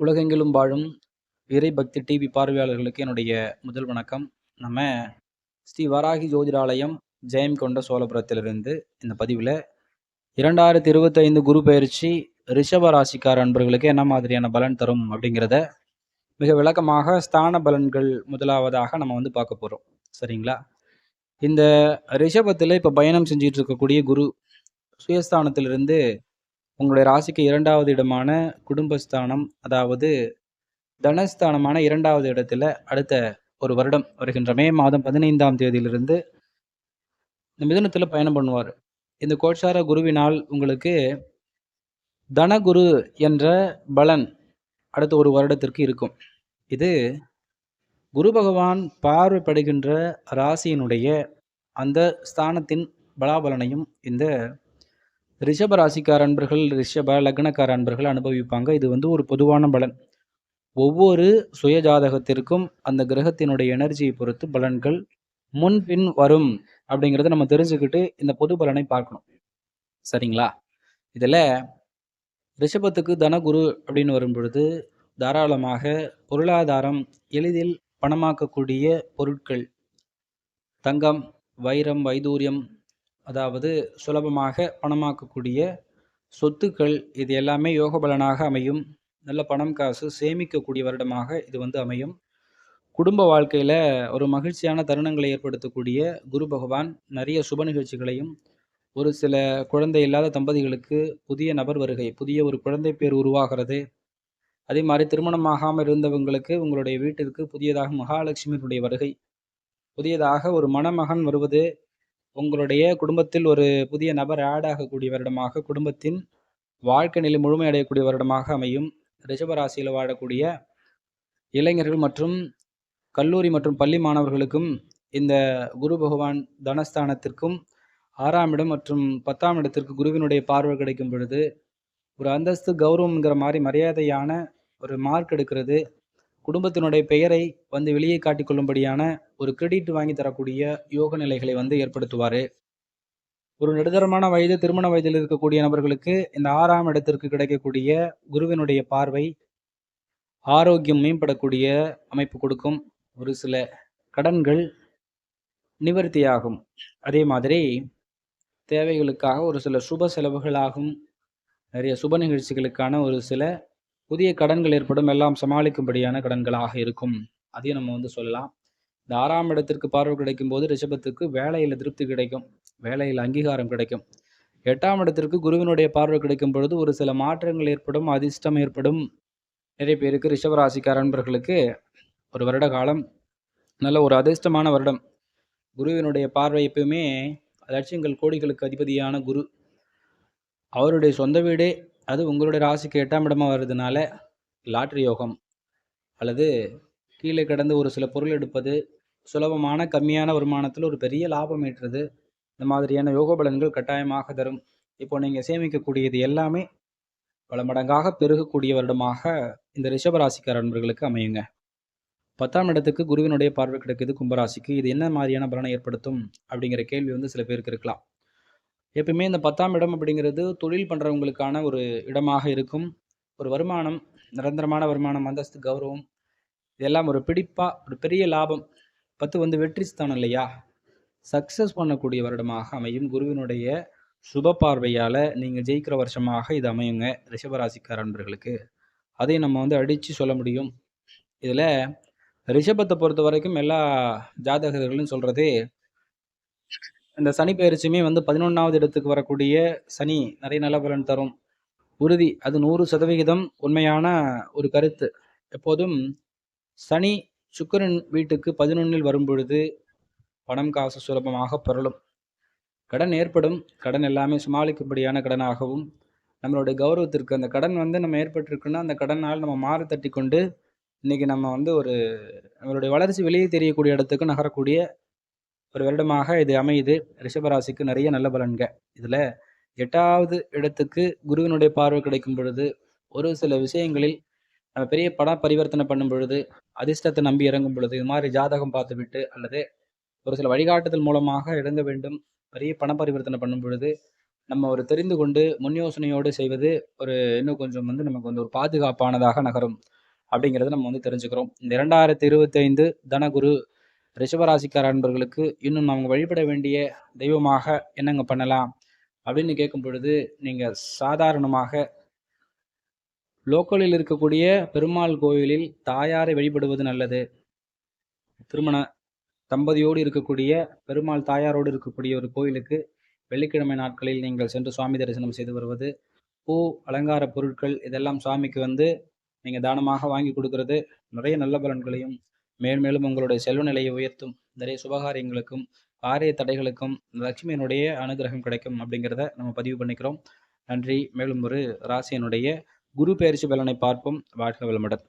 உலகெங்கிலும் வாழும் இறை பக்தி டிவி பார்வையாளர்களுக்கு என்னுடைய முதல் வணக்கம். நம்ம ஸ்ரீ வராகி ஜோதிடாலயம் ஜெயம் கொண்ட சோழபுரத்திலிருந்து இந்த பதிவில் இரண்டாயிரத்தி இருபத்தைந்து குரு பயிற்சி ரிஷப ராசிக்கார அன்பர்களுக்கு என்ன மாதிரியான பலன் தரும் அப்படிங்கிறத மிக விளக்கமாக ஸ்தான பலன்கள் முதலாவதாக நம்ம வந்து பார்க்க போகிறோம் சரிங்களா? இந்த ரிஷபத்தில் இப்போ பயணம் செஞ்சிட்டு இருக்கக்கூடிய குரு சுயஸ்தானத்திலிருந்து உங்களுடைய ராசிக்கு இரண்டாவது இடமான குடும்பஸ்தானம் அதாவது தனஸ்தானமான இரண்டாவது இடத்துல அடுத்த ஒரு வருடம் வருகின்ற மே மாதம் பதினைந்தாம் தேதியிலிருந்து இந்த மிதனத்தில் பயணம் பண்ணுவார். இந்த கோட்சார குருவினால் உங்களுக்கு தனகுரு என்ற பலன் அடுத்த ஒரு வருடத்திற்கு இருக்கும். இது குரு பகவான் பார்வைப்படுகின்ற ராசியினுடைய அந்த ஸ்தானத்தின் பலாபலனையும் இந்த ரிஷப ராசிக்கார அன்பர்கள் ரிஷப லக்னக்கார அன்பர்கள் அனுபவிப்பாங்க. இது வந்து ஒரு பொதுவான பலன். ஒவ்வொரு சுய ஜாதகத்திற்கும் அந்த கிரகத்தினுடைய எனர்ஜியை பொறுத்து பலன்கள் முன் பின் வரும் அப்படிங்கிறத நம்ம தெரிஞ்சுக்கிட்டு இந்த பொது பலனை பார்க்கணும். சரிங்களா? இதில் ரிஷபத்துக்கு தனகுரு அப்படின்னு வரும் பொழுது தாராளமாக பொருளாதாரம் எளிதில் பணமாக்கக்கூடிய பொருட்கள் தங்கம் வைரம் வைதூரியம் அதாவது சுலபமாக பணமாக்கக்கூடிய சொத்துக்கள் இது எல்லாமே யோக பலனாக அமையும். நல்ல பணம் காசு சேமிக்கக்கூடிய வருடமாக இது வந்து அமையும். குடும்ப வாழ்க்கையில் ஒரு மகிழ்ச்சியான தருணங்களை ஏற்படுத்தக்கூடிய குரு பகவான் நிறைய சுப நிகழ்ச்சிகளையும் ஒரு சில குழந்தை இல்லாத தம்பதிகளுக்கு புதிய நபர் வருகை புதிய ஒரு குழந்தை பேர் உருவாகிறது. அதே மாதிரி திருமணமாகாமல் இருந்தவங்களுக்கு உங்களுடைய வீட்டிற்கு புதியதாக மகாலட்சுமியினுடைய வருகை புதியதாக ஒரு மணமகன் வருவது உங்களுடைய குடும்பத்தில் ஒரு புதிய நபர் ஆட் ஆகக்கூடிய வருடமாக குடும்பத்தின் வாழ்க்கை நிலை முழுமையடையக்கூடிய வருடமாக அமையும். ரிஷபராசியில் வாழக்கூடிய இளைஞர்கள் மற்றும் கல்லூரி மற்றும் பள்ளி மாணவர்களுக்கும் இந்த குரு பகவான் தனஸ்தானத்திற்கும் ஆறாம் இடம் மற்றும் பத்தாம் இடத்திற்கு குருவினுடைய பார்வை கிடைக்கும் பொழுது ஒரு அந்தஸ்து கௌரவம்ங்கிற மாதிரி மரியாதையான ஒரு மார்க் எடுக்கிறது. குடும்பத்தினுடைய பெயரை வந்து வெளியே காட்டிக்கொள்ளும்படியான ஒரு கிரெடிட் வாங்கி தரக்கூடிய யோக நிலைகளை வந்து ஏற்படுத்துவார். ஒரு நடுதரமான வயது திருமண வயதில் இருக்கக்கூடிய நபர்களுக்கு இந்த ஆறாம் இடத்திற்கு கிடைக்கக்கூடிய குருவினுடைய பார்வை ஆரோக்கியம் மேம்படக்கூடிய அமைப்பு கொடுக்கும் ஒரு சில கடன்கள் நிவர்த்தியாகும். அதே மாதிரி தேவைகளுக்காக ஒரு சில சுப செலவுகளாகும். நிறைய சுப நிகழ்ச்சிகளுக்கான ஒரு சில புதிய கடன்கள் ஏற்படும். எல்லாம் சமாளிக்கும்படியான கடன்களாக இருக்கும். அதையும் நம்ம வந்து சொல்லலாம். இந்த ஆறாம் இடத்திற்கு பார்வை கிடைக்கும் போது ரிஷபத்துக்கு வேலையில் திருப்தி கிடைக்கும். வேலையில் அங்கீகாரம் கிடைக்கும். எட்டாம் இடத்திற்கு குருவினுடைய பார்வை கிடைக்கும் பொழுது ஒரு சில மாற்றங்கள் ஏற்படும். அதிர்ஷ்டம் ஏற்படும். நிறைய பேருக்கு ரிஷபராசிக்கார நண்பர்களுக்கு ஒரு வருட காலம் நல்ல ஒரு அதிர்ஷ்டமான வருடம். குருவினுடைய பார்வை எப்பயுமே லட்சியங்கள் கோடிகளுக்கு அதிபதியான குரு. அவருடைய சொந்த வீடே அது உங்களுடைய ராசிக்கு எட்டாம் இடமா வர்றதுனால லாட்ரி யோகம் அல்லது கீழே கிடந்து ஒரு சில பொருள் எடுப்பது சுலபமான கம்மியான வருமானத்தில் ஒரு பெரிய லாபம் ஈட்டுறது இந்த மாதிரியான யோக பலன்கள் கட்டாயமாக தரும். இப்போ நீங்கள் சேமிக்கக்கூடியது எல்லாமே பல மடங்காக பெருகக்கூடிய வருடமாக இந்த ரிஷபராசிக்கார நண்பர்களுக்கு அமையுங்க. பத்தாம் இடத்துக்கு குருவினுடைய பார்வை கிடைக்குது கும்பராசிக்கு. இது என்ன மாதிரியான பலனை ஏற்படுத்தும் அப்படிங்கிற கேள்வி வந்து சில பேருக்கு இருக்கலாம். எப்பயுமே இந்த பத்தாம் இடம் அப்படிங்கிறது தொழில் பண்ணுறவங்களுக்கான ஒரு இடமாக இருக்கும். ஒரு வருமானம் நிரந்தரமான வருமானம் அந்தஸ்து கௌரவம் இதெல்லாம் ஒரு பிடிப்பாக ஒரு பெரிய லாபம். பத்து வந்து வெற்றி ஸ்தானம் இல்லையா? சக்ஸஸ் பண்ணக்கூடிய வருடமாக அமையும். குருவினுடைய சுப பார்வையால் நீங்கள் ஜெயிக்கிற வருஷமாக இது அமையுங்க ரிஷபராசிக்கார நண்பர்களுக்கு அதையும் நம்ம வந்து அடித்து சொல்ல முடியும். இதில் ரிஷபத்தை பொறுத்த வரைக்கும் எல்லா ஜாதகர்களும் சொல்கிறது இந்த சனி பயிற்சியுமே வந்து பதினொன்றாவது இடத்துக்கு வரக்கூடிய சனி நிறைய நல்ல பலன் தரும். உறுதி. அது நூறு சதவிகிதம் உண்மையான ஒரு கருத்து. எப்போதும் சனி சுக்கரன் வீட்டுக்கு பதினொன்றில் வரும் பொழுது பணம் காசு சுலபமாக பெறலும். கடன் ஏற்படும். கடன் எல்லாமே சமாளிக்கும்படியான கடனாகவும் நம்மளுடைய கௌரவத்திற்கு அந்த கடன் வந்து நம்ம ஏற்பட்டிருக்குன்னா அந்த கடனால் நம்ம மாறு தட்டி கொண்டு இன்றைக்கி நம்ம வந்து ஒரு நம்மளுடைய வளர்ச்சி வெளியே தெரியக்கூடிய இடத்துக்கு நகரக்கூடிய ஒரு வருடமாக இது அமையுது. ரிஷபராசிக்கு நிறைய நல்ல பலன்க இதில் எட்டாவது இடத்துக்கு குருவினுடைய பார்வை கிடைக்கும் பொழுது ஒரு சில விஷயங்களில் நம்ம பெரிய பண பரிவர்த்தனை பண்ணும் பொழுது அதிர்ஷ்டத்தை நம்பி இறங்கும் பொழுது இது மாதிரி ஜாதகம் பார்த்துவிட்டு அல்லது ஒரு சில வழிகாட்டுதல் மூலமாக இறங்க வேண்டும் பெரிய பண பரிவர்த்தனை பண்ணும் பொழுது நம்ம ஒரு தெரிந்து கொண்டு முன் யோசனையோடு செய்வது ஒரு இன்னும் கொஞ்சம் வந்து நமக்கு வந்து ஒரு பாதுகாப்பானதாக நகரும். அப்படிங்கிறத நம்ம வந்து தெரிஞ்சுக்கிறோம். இந்த இரண்டாயிரத்தி இருபத்தைந்து தனகுரு ரிஷபராசிக்கார அன்பர்களுக்கு இன்னும் அவங்க வழிபட வேண்டிய தெய்வமாக என்னங்க பண்ணலாம் அப்படின்னு கேட்கும் பொழுது நீங்கள் சாதாரணமாக லோக்கலில் இருக்கக்கூடிய பெருமாள் கோயிலில் தாயாரை வழிபடுவது நல்லது. திருமண தம்பதியோடு இருக்கக்கூடிய பெருமாள் தாயாரோடு இருக்கக்கூடிய ஒரு கோயிலுக்கு வெள்ளிக்கிழமை நாட்களில் நீங்கள் சென்று சுவாமி தரிசனம் செய்து வருவது பூ அலங்கார பொருட்கள் இதெல்லாம் சுவாமிக்கு வந்து நீங்கள் தானமாக வாங்கி கொடுக்கறது நிறைய நல்ல பலன்களையும் மேல்மேலும் உங்களுடைய செல்வ நிலையை உயர்த்தும் நிறைய சுபகாரியங்களுக்கும் காரிய தடைகளுக்கும் லட்சுமியினுடைய அனுகிரகம் கிடைக்கும் அப்படிங்கிறத நம்ம பதிவு பண்ணிக்கிறோம். நன்றி. மேலும் ஒரு ராசியனுடைய குரு பயிற்சி பலனை பார்ப்போம். வாழ்க வளமுடன்.